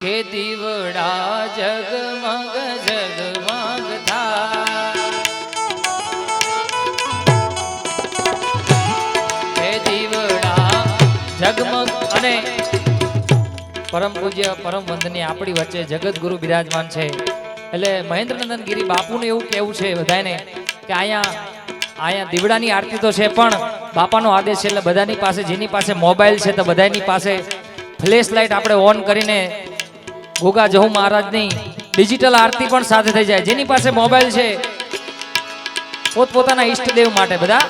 કે દીવડા જગમગ જગમગ થાય કે જગમગ અને પરમ પૂજ્ય પરમ વંદની આપણી વચ્ચે જગતગુરુ બિરાજમાન છે. એટલે મહેન્દ્રનંદન ગિરી બાપુને એવું કેવું છે બધાને કે અહીંયા અહીંયા દીવડાની આરતી તો છે પણ બાપાનો આદેશ છે એટલે બધાની પાસે, જેની પાસે મોબાઈલ છે તો બધાની પાસે ફ્લેશ લાઇટ આપણે ઓન કરીને ગોગા જહુ મહારાજની ડિજિટલ આરતી પણ સાથે થઈ જાય. જેની પાસે મોબાઈલ છે, પોતપોતાના ઈષ્ટદેવ માટે બધા.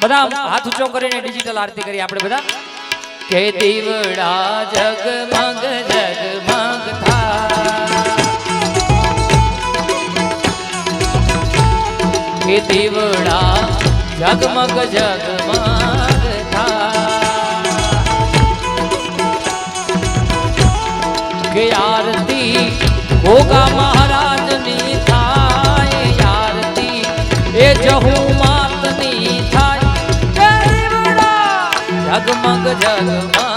બધા હાથ ઊંચો કરીને ડિજિટલ આરતી કરીએ આપણે બધા. કે દીવડા જગમગ જગમગ થાય. કે દીવડા જગમગ જગમગ કે આરતી. ગોગા મહારાજની થાય આરતી. એ જહુ માતની થાય. જગમગ જગમગ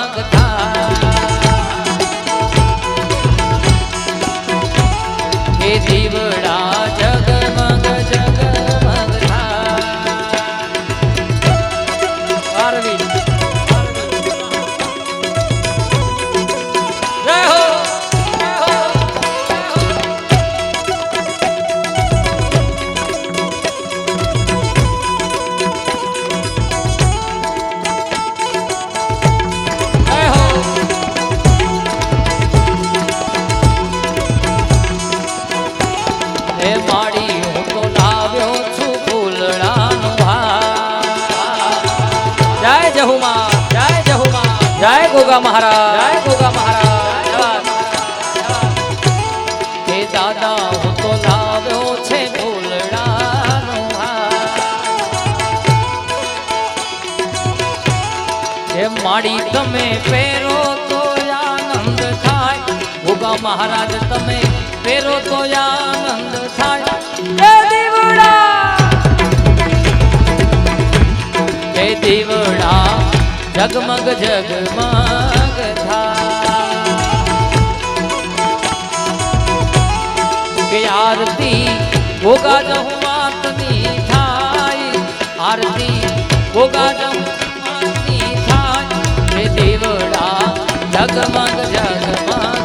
ગોગા મહારાજ, જય ગોગા મહારાજ. હે દાદા હું તો લાવ્યો છે ફૂલડાનો હાર. હે માડી તમે પહેરો તો આનંદ થાય. ગોગા મહારાજ, તમે પહેરો તો આનંદ થાય. દીવડા! હે દીવડા! જગમગ જગમગ થાય. કે આરતી ભોગા જહું માતની થાય. આરતી ભોગા જહું માતની થાય. દેવડા, જગમગ જગમગ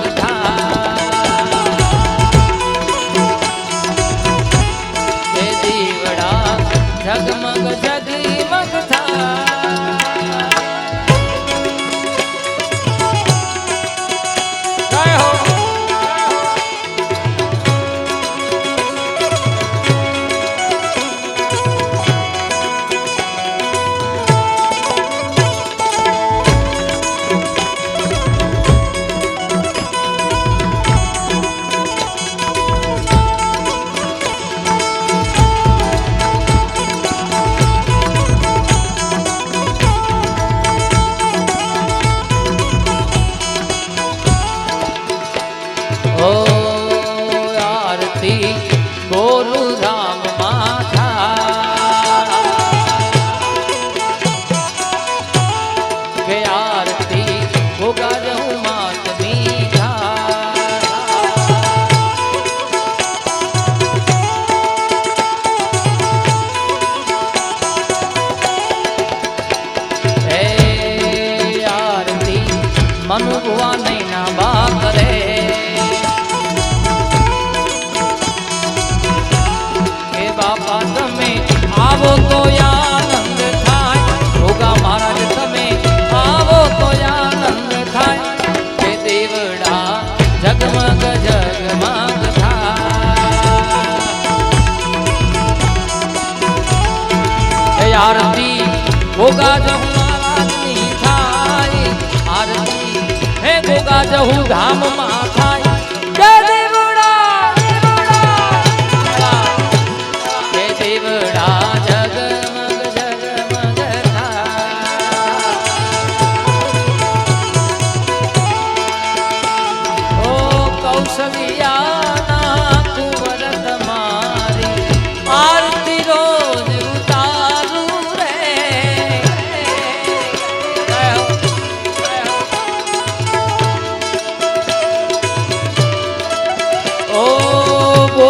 બોલુ રામ માથા આરતી ભોગા જહુ મહારાજની થાય આરતી હે ગોગા જહું ધામમાં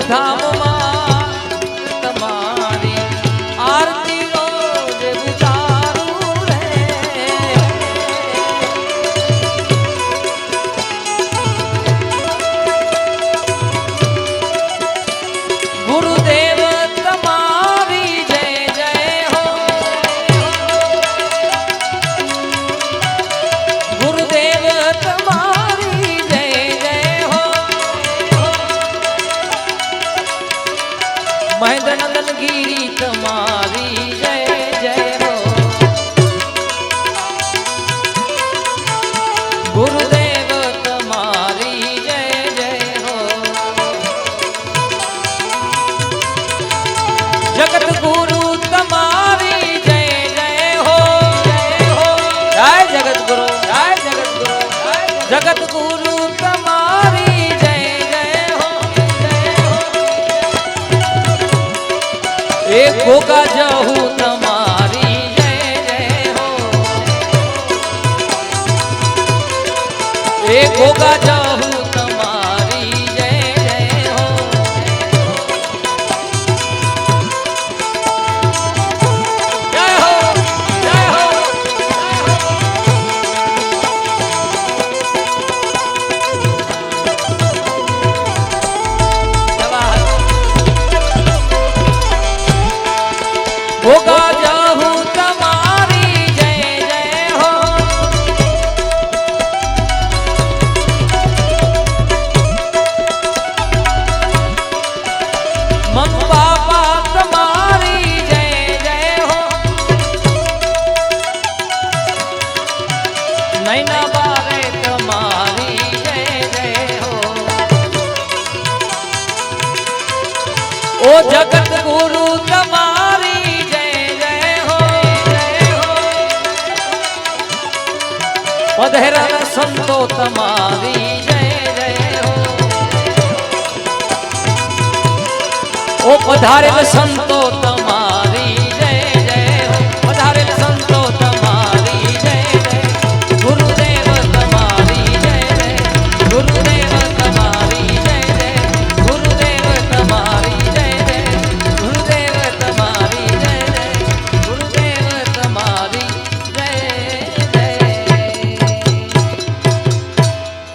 Estamos. મહેન્દ્ર નંદન ગીરી તમારી જય જય હો ગુરુદેવ તમારી જય જય હો જગત એ ખોકા જહું તમારી જય જય ઓ જગત ગુરુ તમારી જય જય હો પધેરા સંતો તમારી જય જય હો. ઓ પધારેલ સંતો